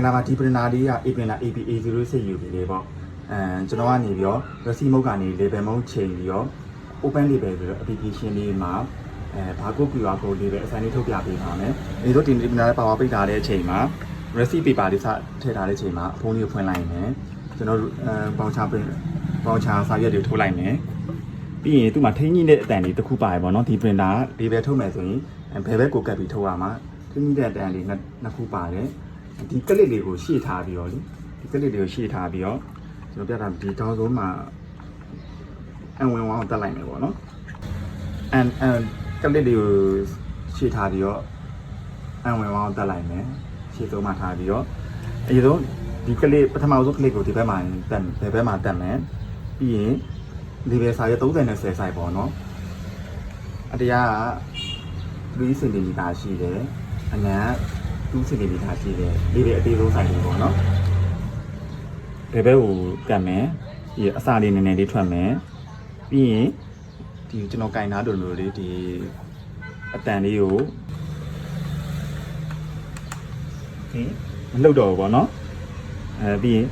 င်္ဂလာပါဒီပရင်နာလေးက A printer APA06 UB လေးပေါ့အဲကျွန်တော်ကနေပြီးတော့ Resi mode ကနေ label mode ချိန်ပြီးတော့ open label ပြီးတော့ application လေးမှာအဲဘာကို QR code လေးပဲ assign လေးထုတ်ပြပေးပါမယ်ဒီလိုဒီ printer လေးပါဝါပိတ်ထားတဲ့အချိန်မှာ Resi paper လေးစထည့်ထားတဲ့အချိန်မှာအဖုံးလေးကိုဖွင့်လိုက်မယ်ကျွန်တော်တို့အဲ voucher print voucher စာရွက်တွေထုတ်လိုက်မယ်ပြီးရင်သူ့မှာထိန်းကြီးတဲ့အတန်လေးတစ်ခုပါတယ်ပေါ့နော်ဒီ printer က label ထုတ်မယ်ဆိုရင်ဘယ်ဘက်ကိုကပ်ပြီးထုတ်ရမှာထိန်းကြီးတဲ့အတန်လေးနှစ်ခုပါတယ် ဒီကလစ်လေးကိုရှေ့ထားပြီးတော့လေဒီကလစ်လေးကိုရှေ့ထားပြီးတော့ကျွန်တော်ပြတာဒီတောင်းဆုံးမှာအဝင်ဝအောင်တက်လိုက်မယ်ပေါ့နော်အန်အန်ကလစ်လေးကိုရှေ့ထားပြီးတော့အဝင်ဝအောင်တက်လိုက်မယ်ရှေ့ဆုံးမှာထားပြီးတော့အရင်ဆုံးဒီကလစ်ပထမဆုံးကလစ်ကိုဒီဘက်မှာတက်ဘယ်ဘက်မှာတက်မယ်ပြီးရင်ဒီဘယ်စာရ30နဲ့10ဆိုင်ပေါ့နော်အတရားက3စင်တီမီတာရှိတယ်အငန်း 2စင်တီမီတာရှိတယ်ဒီပဲအသေးဆုံးဆိုင်တွေပေါ့နော်ဘယ်ဘက်ကိုကတ်မယ်ဒီအစာလေးနည်းနည်းလေးထွက်မယ်ပြီးရင်ဒီကျွန်တော်ကင်ထားတယ်လို့လေဒီအတန်လေးကိုဒီမလှုပ်တော့ဘူးပေါ့နော်အဲပြီးရင်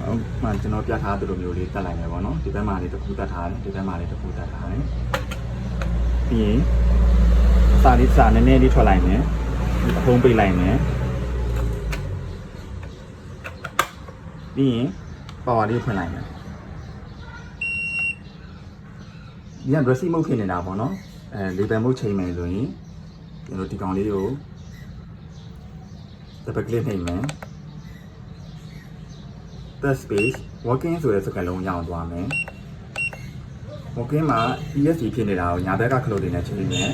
ဟိုမှကျွန်တော်ပြထားတယ်လို့မျိုးလေးတက်လိုက်မယ်ပေါ့နော်ဒီဘက်မှာလေးတစ်ခုတက်ထားတယ်ဒီဘက်မှာလေးတစ်ခုတက်ထားတယ်ပြီးရင်စာလေးစာနည်းနည်းလေးထွက်လိုက်မယ် အဖုံးပိတ်လိုက်မယ်ပြီးရင်ပါဝါလေးဖွင့်လိုက်မယ်ဒီက dressing mode ဖြစ်နေတာပေါ့နော်အဲ label mode ချိန်မယ်ဆိုရင်ကျွန်တော်ဒီကောင်လေးကိုတပတ်ကလေးနှိပ်မယ် test space working ဆိုတဲ့စကားလုံးရအောင်သွားမယ် working မှာ ESC ဖြစ်နေတာကိုညာဘက်ကခလုတ်တွေနဲ့ချိန်မယ်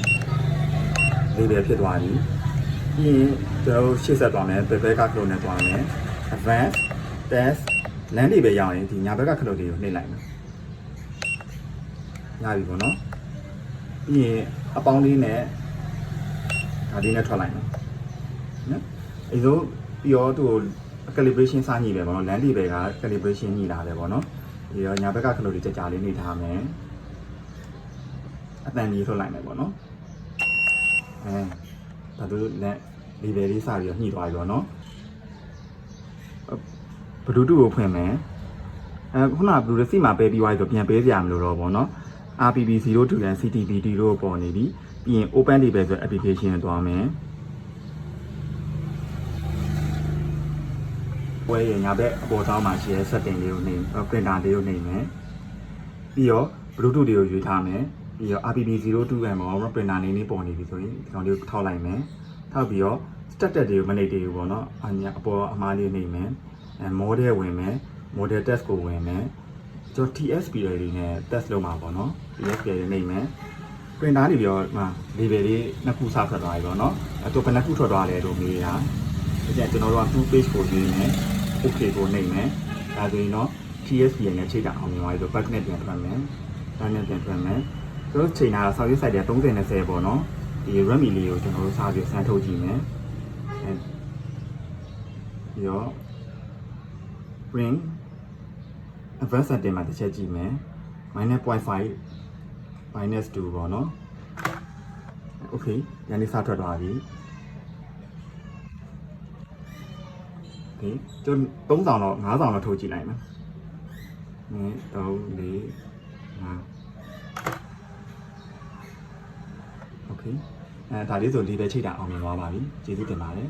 label ဖြစ်သွားပြီ ပြီးရင်ကျွန်တော်တို့ရှေ့ဆက်သွားမယ်ဘယ်ဘက်ကခလုတ်နဲ့သွားမယ် advanced test land တွေပဲရအောင်ရင်ဒီညာဘက်ကခလုတ်တွေကိုနှိပ်လိုက်မယ်ရပြီပေါ့နော်ပြီးရင်အပေါင်းလေးနဲ့ဒါလေးနဲ့ထွက်လိုက်မယ်နော်အဲဆိုပြီးတော့သူ့ကို calibration စညှိပဲပေါ့နော် land level က calibration ညှိလာတယ်ပေါ့နော်ဒီတော့ညာဘက်ကခလုတ်တွေကြကြလေးနေထားမယ်အတန်ကြီးထွက်လိုက်မယ်ပေါ့နော်အဲ ဒါတို့လက် level လေးစပြီးတော့ညှိသွားပြီပေါ့နော်ဘလူးတူကိုဖွင့်မယ်အဲခုနက blue စီမှာပေးပြီးသွားပြီဆိုပြန်ပေးစရာမလိုတော့ဘောနော် RPP 02နဲ့ CTBT တို့ပေါ်နေပြီပြီးရင် open level ဆို application ကိုသွားမယ်ဝဲရညာဘက်အပေါ်သားမှာရှိတဲ့ setting လေးကိုနေ printer လေးကိုနေမယ်ပြီးတော့ bluetooth တွေကိုရွေးထားမယ် ပြီးတော့ RPP 02ပဲမှာ printer နေနေပေါ်နေပြီဆိုရင်ဒီကောင်လေးကိုထောက်လိုက်မယ်ထောက်ပြီးတော့ status တွေကိုမနေတည်ဘူးပေါ့နော်အညာအပေါ်အမားလေးနေမယ်အဲ model ဝင်မယ် model test ကိုဝင်မယ်ကျွန်တော် TSPL တွေနဲ့ test လုပ်မှာပေါ့နော် TSPL တွေနေမယ် printer နေပြီးတော့မှာ label လေးနှစ်ခုစထွက်သွားပြီပေါ့နော်အဲတော့ဘယ်နှစ်ခုထွက်သွားလဲလို့မေးတာဒီကျကျွန်တော်တို့က2 page ကိုရေးမယ် okay ကိုနှိပ်မယ်ဒါဆိုရင်တော့ TSPL နဲ့ချိန်တာအောင်မြင်သွားပြီဆို back နဲ့ပြန်ထွက်မယ် back နဲ့ပြန်ထွက်မယ် ကျွန်တော်ချိန်တာဆောက်ရွက် site တွေ30နဲ့10ပေါ့နော်ဒီ Redmi လေးကိုကျွန်တော်တို့စားပြီးစမ်းထုတ်ကြည့်မယ်အဲပြီးတော့ ring advanced setting မှာတစ်ချက်ကြည့်မယ် -0.5 minus 2ပေါ့နော် okay ညနေစထွက်သွားပြီ okay ကျွန်တော်3ဆောင်တော့5ဆောင်တော့ထိုးကြည့်လိုက်မယ်1 3 4 5 okay အဲဒါလေးဆိုဒီပဲချိန်တာအောင်မြင်သွားပါပြီကျေးဇူးတင်ပါတယ်